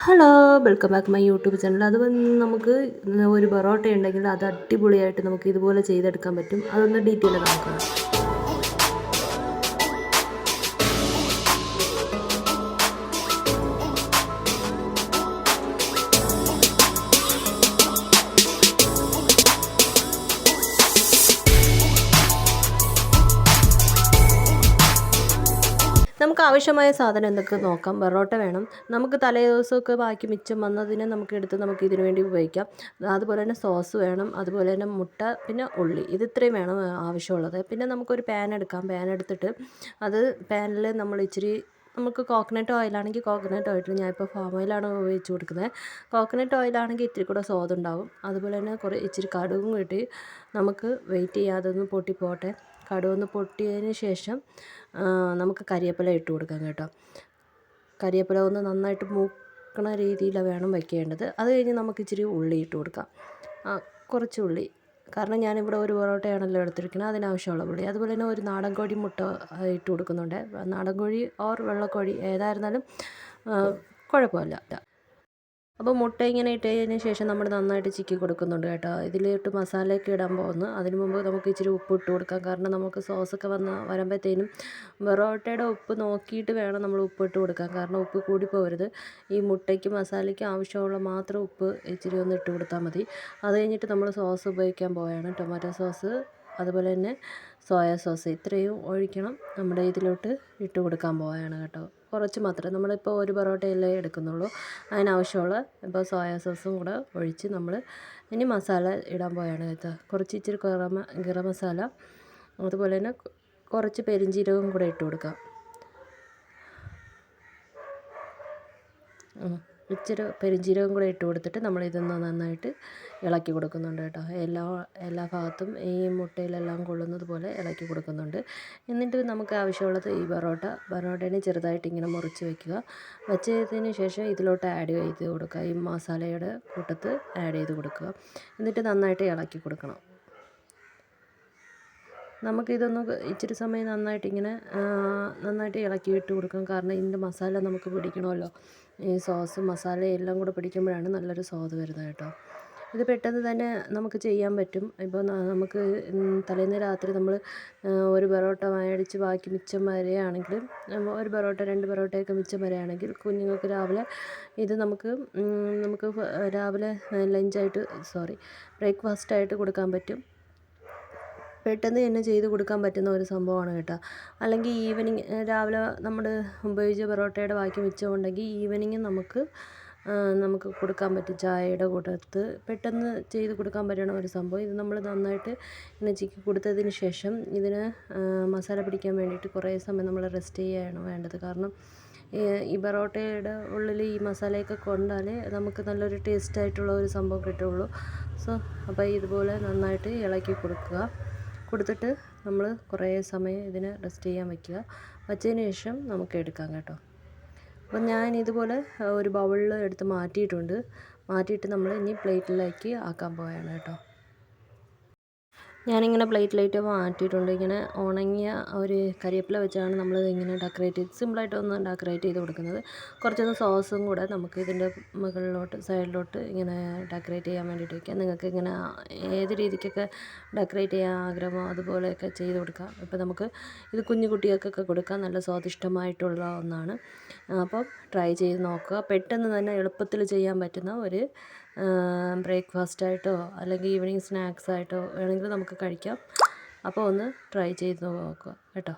Hello welcome back my YouTube channel അത് വന്ന് നമുക്ക് ഒരു പൊറോട്ട ഉണ്ടെങ്കിൽ അത് അടിപൊളിയായിട്ട് നമുക്ക് ഇതുപോലെ ചെയ്തെടുക്കാൻ പറ്റും. അതൊന്ന് ഡീറ്റെയിൽ നോക്കാം നമുക്ക് ആവശ്യമായ സാധനം എന്തൊക്കെ നോക്കാം? പൊറോട്ട വേണം. നമുക്ക് തലേ ദിവസമൊക്കെ ബാക്കി മിച്ചം വന്നതിനെ നമുക്ക് എടുത്ത് നമുക്ക് ഇതിനു വേണ്ടി ഉപയോഗിക്കാം. അതുപോലെ തന്നെ സോസ് വേണം അതുപോലെ തന്നെ മുട്ട പിന്നെ ഉള്ളി. ഇത് ഇത്രയും വേണം ആവശ്യമുള്ളത്. പിന്നെ നമുക്കൊരു പാൻ എടുക്കാം. പാൻ എടുത്തിട്ട് അത് പാനിൽ നമ്മൾ ഇച്ചിരി നമുക്ക് കോക്കനട്ട് ഓയിലാണെങ്കിൽ കോക്കനട്ട് ഓയിൽ ഞാനിപ്പോൾ ഫാം ഓയിലാണ് ഉപയോഗിച്ച് കൊടുക്കുന്നത്. കോക്കനട്ട് ഓയിലാണെങ്കിൽ ഇത്തിരി കൂടെ സ്വാദുണ്ടാവും. അതുപോലെ തന്നെ കുറേ ഇച്ചിരി കടുകും കിട്ടി നമുക്ക് വെയിറ്റ് ചെയ്യാതെ ഒന്ന് പൊട്ടിപ്പോട്ടെ. കടുകൊന്ന് പൊട്ടിയതിന് ശേഷം നമുക്ക് കരിവേപ്പില ഇട്ട് കൊടുക്കാം കേട്ടോ. കരിവേപ്പില ഒന്ന് നന്നായിട്ട് മൂക്കണ രീതിയിൽ വേണം വയ്ക്കേണ്ടത് അത് കഴിഞ്ഞ് നമുക്ക് ഇച്ചിരി ഉള്ളി ഇട്ട് കൊടുക്കാം. കുറച്ച് ഉള്ളി. കാരണം ഞാനിവിടെ ഒരു പൊറോട്ടയാണല്ലോ എടുത്തിരിക്കുന്നത് അതിനാവശ്യമുള്ള ഉള്ളി. അതുപോലെ തന്നെ ഒരു നാടൻ കോഴി മുട്ട ഇട്ട് കൊടുക്കുന്നുണ്ട്. നാടൻ കോഴി ഓർ വെള്ളക്കോഴി ഏതായിരുന്നാലും കുഴപ്പമില്ല. അപ്പോൾ മുട്ട ഇങ്ങനെ ഇട്ടതിന് ശേഷം നമ്മൾ നന്നായിട്ട് ചിക്കി കൊടുക്കുന്നുണ്ട് കേട്ടോ. ഇതിലിട്ട് മസാലയൊക്കെ ഇടാൻ പോകുന്നു. അതിന് മുമ്പ് നമുക്ക് ഇച്ചിരി ഉപ്പ് ഇട്ട് കൊടുക്കാം. കാരണം നമുക്ക് സോസൊക്കെ വന്ന് വരുമ്പോഴത്തേനും പൊറോട്ടയുടെ ഉപ്പ് നോക്കിയിട്ട് വേണം നമ്മൾ ഉപ്പ് ഇട്ട് കൊടുക്കാൻ. കാരണം ഉപ്പ് കൂടി പോകരുത് ഈ മുട്ടയ്ക്ക് മസാലയ്ക്ക് ആവശ്യമുള്ള മാത്രം ഉപ്പ് ഇച്ചിരി ഒന്ന് ഇട്ട് കൊടുത്താൽ മതി. അത് കഴിഞ്ഞിട്ട് നമ്മൾ സോസ് ഉപയോഗിക്കാൻ പോവുകയാണ്. ടൊമാറ്റോ സോസ് അതുപോലെ തന്നെ സോയാ സോസ്. ഇത്രയും ഒഴിക്കണം. നമ്മുടെ ഇതിലോട്ട് ഇട്ട് കൊടുക്കാൻ പോവുകയാണ് കേട്ടോ. കുറച്ച് മാത്രം നമ്മളിപ്പോൾ ഒരു പൊറോട്ടയല്ലേ എടുക്കുന്നുള്ളൂ. അതിനാവശ്യമുള്ള ഇപ്പോൾ സോയാ സോസും കൂടെ ഒഴിച്ച് നമ്മൾ ഇനി മസാല ഇടാൻ പോയാണ് കേട്ടോ. കുറച്ച് ഇച്ചിരി ഗറമ ഗരം മസാല അതുപോലെ തന്നെ കുറച്ച് പെരിഞ്ചീരകം കൂടെ ഇട്ട് കൊടുക്കാം. ഇച്ചിരി പെരുംജീരകം കൂടെ ഇട്ട് കൊടുത്തിട്ട് നമ്മൾ ഇതൊന്ന് നന്നായിട്ട് ഇളക്കി കൊടുക്കുന്നുണ്ട് കേട്ടോ. എല്ലാ എല്ലാ ഭാഗത്തും ഈ മുട്ടയിലെല്ലാം കൊള്ളുന്നത് പോലെ ഇളക്കി കൊടുക്കുന്നുണ്ട്. എന്നിട്ട് നമുക്ക് ആവശ്യമുള്ളത് ഈ പൊറോട്ട പൊറോട്ടേനെ ചെറുതായിട്ട് ഇങ്ങനെ മുറിച്ച് വയ്ക്കുക വെച്ചതിന് ശേഷം ഇതിലോട്ട് ആഡ് ചെയ്ത് കൊടുക്കുക. ഈ മസാലയുടെ കൂട്ടത്ത് ആഡ് ചെയ്ത് കൊടുക്കുക. എന്നിട്ട് നന്നായിട്ട് ഇളക്കി കൊടുക്കണം. നമുക്കിതൊന്ന് ഇച്ചിരി സമയം നന്നായിട്ട് ഇങ്ങനെ നന്നായിട്ട് ഇളക്കിയിട്ട് കൊടുക്കണം. കാരണം ഇതിന്റെ മസാല നമുക്ക് പിടിക്കണമല്ലോ. ഈ സോസും മസാലയും എല്ലാം കൂടെ പിടിക്കുമ്പോഴാണ് നല്ലൊരു സ്വാദ് വരുന്നത് കേട്ടോ. ഇത് പെട്ടെന്ന് തന്നെ നമുക്ക് ചെയ്യാൻ പറ്റും. ഇപ്പോൾ നമുക്ക് തലേന്ന് രാത്രി നമ്മൾ ഒരു പൊറോട്ട മേടിച്ച് ബാക്കി മിച്ചം വരെയാണെങ്കിൽ ഒരു പൊറോട്ട രണ്ട് പൊറോട്ടയൊക്കെ മിച്ചം വരെയാണെങ്കിൽ കുഞ്ഞുങ്ങൾക്ക് രാവിലെ ഇത് നമുക്ക് നമുക്ക് രാവിലെ ലഞ്ചായിട്ട് സോറി ബ്രേക്ക്ഫാസ്റ്റായിട്ട് കൊടുക്കാൻ പറ്റും. പെട്ടെന്ന് തന്നെ ചെയ്ത് കൊടുക്കാൻ പറ്റുന്ന ഒരു സംഭവമാണ് കേട്ടോ. അല്ലെങ്കിൽ ഈവനിങ് രാവിലെ നമ്മൾ ഉപയോഗിച്ച പൊറോട്ടയുടെ ബാക്കി മിച്ചമുണ്ടെങ്കിൽ ഈവനിങ് നമുക്ക് നമുക്ക് കൊടുക്കാൻ പറ്റും. ചായയുടെ കൂട്ടത്ത് പെട്ടെന്ന് ചെയ്ത് കൊടുക്കാൻ പറ്റുന്ന ഒരു സംഭവം. ഇത് നമ്മൾ നന്നായിട്ട് ഇങ്ങനെ ചിക്കി കൊടുത്തതിന് ശേഷം ഇതിന് മസാല പിടിക്കാൻ വേണ്ടിയിട്ട് കുറേ സമയം നമ്മൾ റെസ്റ്റ് ചെയ്യുകയാണ് വേണ്ടത്. കാരണം ഈ പൊറോട്ടയുടെ ഉള്ളിൽ ഈ മസാലയൊക്കെ കൊണ്ടാലേ നമുക്ക് നല്ലൊരു ടേസ്റ്റ് ആയിട്ടുള്ള ഒരു സംഭവം കിട്ടുള്ളൂ സോ അപ്പോൾ ഇതുപോലെ നന്നായിട്ട് ഇളക്കി കൊടുക്കുക. കൊടുത്തിട്ട് നമ്മൾ കുറേ സമയം ഇതിനെ റെസ്റ്റ് ചെയ്യാൻ വയ്ക്കുക വച്ചതിന് ശേഷം നമുക്ക് എടുക്കാം കേട്ടോ. അപ്പം ഞാൻ ഇതുപോലെ ഒരു ബൗളിൽ എടുത്ത് മാറ്റിയിട്ടുണ്ട്. മാറ്റിയിട്ട് നമ്മൾ ഇനി പ്ലേറ്റിലേക്ക് ആക്കാൻ പോവുകയാണ് കേട്ടോ. ഞാനിങ്ങനെ പ്ലേറ്റിലേക്ക് മാറ്റിയിട്ടുണ്ട്. ഇങ്ങനെ ഉണങ്ങിയ ഒരു കരിവേപ്പില വെച്ചാണ് നമ്മൾ ഇങ്ങനെ ഡെക്കറേറ്റ് ചെയ്ത് സിമ്പിളായിട്ട് ഒന്ന് ഡെക്കറേറ്റ് ചെയ്ത് കൊടുക്കുന്നത്. കുറച്ചൊന്ന് സോസും കൂടെ നമുക്ക് ഇതിന്റെ മുകളിലോട്ട് സൈഡിലോട്ട് ഇങ്ങനെ ഡെക്കറേറ്റ് ചെയ്യാൻ വേണ്ടിയിട്ട് വയ്ക്കാം നിങ്ങൾക്ക് ഇങ്ങനെ ഏത് രീതിക്കൊക്കെ ഡെക്കറേറ്റ് ചെയ്യാൻ ആഗ്രഹമോ അതുപോലെയൊക്കെ ചെയ്ത് കൊടുക്കാം. ഇപ്പോൾ നമുക്ക് ഇത് കുഞ്ഞു കുട്ടികൾക്കൊക്കെ കൊടുക്കാം നല്ല സ്വാദിഷ്ടമായിട്ടുള്ള ഒന്നാണ്. അപ്പം ട്രൈ ചെയ്ത് നോക്കുക. പെട്ടെന്ന് തന്നെ എളുപ്പത്തിൽ ചെയ്യാൻ പറ്റുന്ന ഒരു ബ്രേക്ക്ഫാസ്റ്റ് ആയിട്ടോ അല്ലെങ്കിൽ ഈവനിങ് സ്നാക്സ് ആയിട്ടോ വേണമെങ്കിൽ നമുക്ക് കഴിക്കാം. അപ്പോൾ ഒന്ന് ട്രൈ ചെയ്ത് നോക്കുക കേട്ടോ.